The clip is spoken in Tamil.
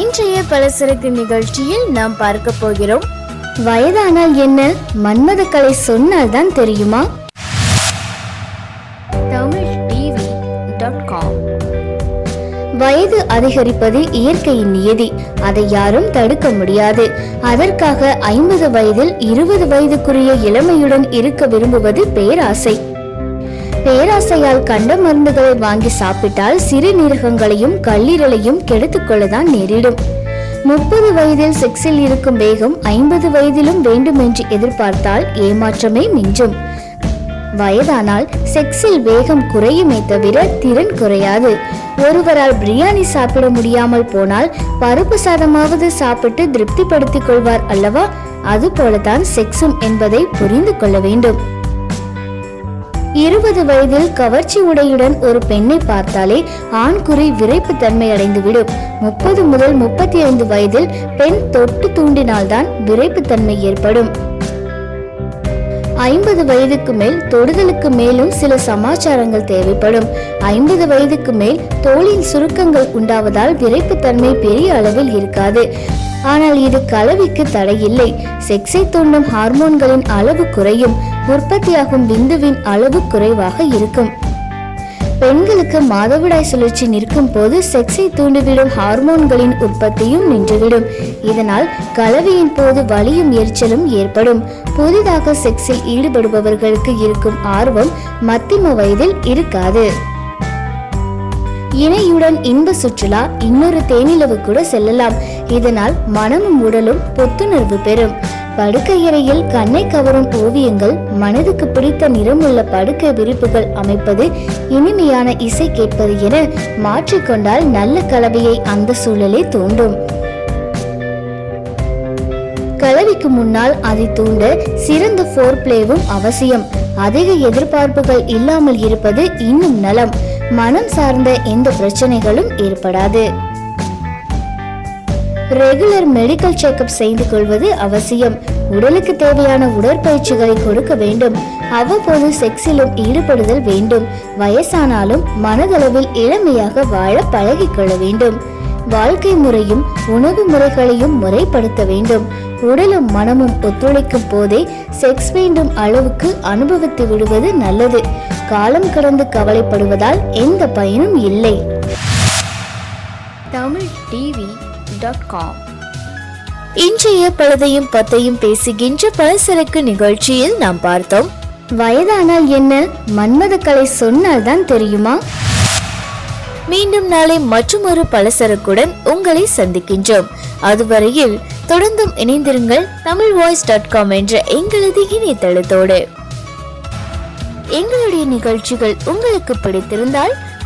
இன்றைய பலசரக்கு நிகழ்ச்சியில் நாம் பார்க்க போகிறோம். வயதானால் என்ன? மன்மத கலை சொன்னால் தான் தெரியுமா? தமிழ் டிவி டாட் காம் வயது அதிகரிப்பது இயற்கையின் நியதி. அதை யாரும் தடுக்க முடியாது. அதற்காக ஐம்பது வயதில் இருபது வயதுக்குரிய இளமையுடன் இருக்க விரும்புவது பேராசை. பேராசையால் கண்ட மருந்துகளை வாங்கி சாப்பிட்டால் சிறுநீரகங்களையும் கல்லீரலையும் கெடுத்துக்கொள்ளதான் நேரிடும். முப்பது வயதில் செக்ஸில் இருக்கும் வேகம் ஐம்பது வயதிலும் வேண்டும் என்று எதிர்பார்த்தால் ஏமாற்றமே மிஞ்சும். வயதானால் செக்ஸில் வேகம் குறையுமே தவிர திறன் குறையாது. ஒருவரால் பிரியாணி சாப்பிட முடியாமல் போனால் பருப்பு சாதமாவது சாப்பிட்டு திருப்திப்படுத்திக் கொள்வார் அல்லவா? அதுபோலத்தான் செக்ஸும் என்பதை புரிந்து கொள்ள வேண்டும். இருபது வயதில் கவர்ச்சி உடையுடன் ஒரு பெண்ணை பார்த்தாலே ஆண்குறி விரைப்பு தன்மை அடைந்துவிடும். முப்பது முதல் முப்பத்தி ஐந்து வயதில் பெண் தொட்டு தூண்டினால்தான் விரைப்பு தன்மை ஏற்படும். ஐம்பது வயதுக்கு மேல் தொடுதலுக்கு மேலும் சில சமாச்சாரங்கள் தேவைப்படும். ஐம்பது வயதுக்கு மேல் தோலில் சுருக்கங்கள் உண்டாவதால் விரைப்புத்தன்மை பெரிய அளவில் இருக்காது. ஆனால் இது கலவிக்கு தடையில்லை. செக்ஸை தூண்டும் ஹார்மோன்களின் அளவு குறையும். உற்பத்தியாகும் விந்துவின் அளவு குறைவாக இருக்கும். பெண்களுக்கு மாதவிடாய் சுழற்சி நிற்கும் போது செக்ஸை தூண்டிவிடும் ஹார்மோன்களின் உற்பத்தியும் நின்றுவிடும். இதனால் கலவையின் போது வலியும் எரிச்சலும் ஏற்படும். புதிதாக செக்ஸில் ஈடுபடுபவர்களுக்கு இருக்கும் ஆர்வம் மத்திம வயதில் இருக்காது. இணையுடன் இன்ப சுற்றுலா இன்னொரு தேனிலவு கூட செல்லலாம். இதனால் மனமும் உடலும் புத்துணர்வு பெறும். படுக்கையறையில் கண்ணை கவரும் ஓவியங்கள் மனதுக்கு பிடித்த நிறமுள்ள படுக்கை விரிப்புகள் அமைப்பது இனிமையான இசை கேட்பது என மாற்றிக்கொண்டால் நல்ல கலவையை அந்த சூழலே தூண்டும். கலவிக்கு முன்னால் அதை தூண்ட சிறந்த ஃபோர் பிளேவும் அவசியம். அதிக எதிர்பார்ப்புகள் இல்லாமல் இருப்பது இன்னும் நலம். மனம் சார்ந்த எந்த பிரச்சனைகளும் ஏற்படாது. ரெகுலர் மெடிக்கல் செக்கப் செய்து கொள்வது அவசியம். உடலுக்கு தேவையான உடற்பயிற்சிகளை கொடுக்க வேண்டும். அவ்வப்போது செக்ஸிலும் ஈடுபடுதல் வேண்டும். வயசானாலும் மனதளவில் இளமையாக வாழ பழகிக்கொள்ள வேண்டும். வாழ்க்கை முறையும் உணவு முறைகளையும் முறைப்படுத்த வேண்டும். உடலும் மனமும் ஒத்துழைக்கும் போதே செக்ஸ் வேண்டும் அளவுக்கு அனுபவித்து விடுவது நல்லது. காலம் கடந்து கவலைப்படுவதால் எந்த பயனும் இல்லை. தமிழ் டிவி டாட் காம் இன்றைய பழுதையும் பத்தையும் பேசுகின்ற பலசரக்கு நிகழ்ச்சியில் நாம் பார்த்தோம். வயதானால் என்ன? மன்மத கலை சொன்னால்தான் தெரியுமா? மீண்டும் நாளை மற்றொரு பலசரக்குடன் உங்களை சந்திக்கின்றோம். அதுவரையில் தொடர்ந்தும் இணைந்திருங்கள் தமிழ் வாய்ஸ் டாட் காம் என்ற எங்களது இணையதளத்தோடு. எங்களுடைய நிகழ்ச்சிகள் உங்களுக்கு பிடித்திருந்தால்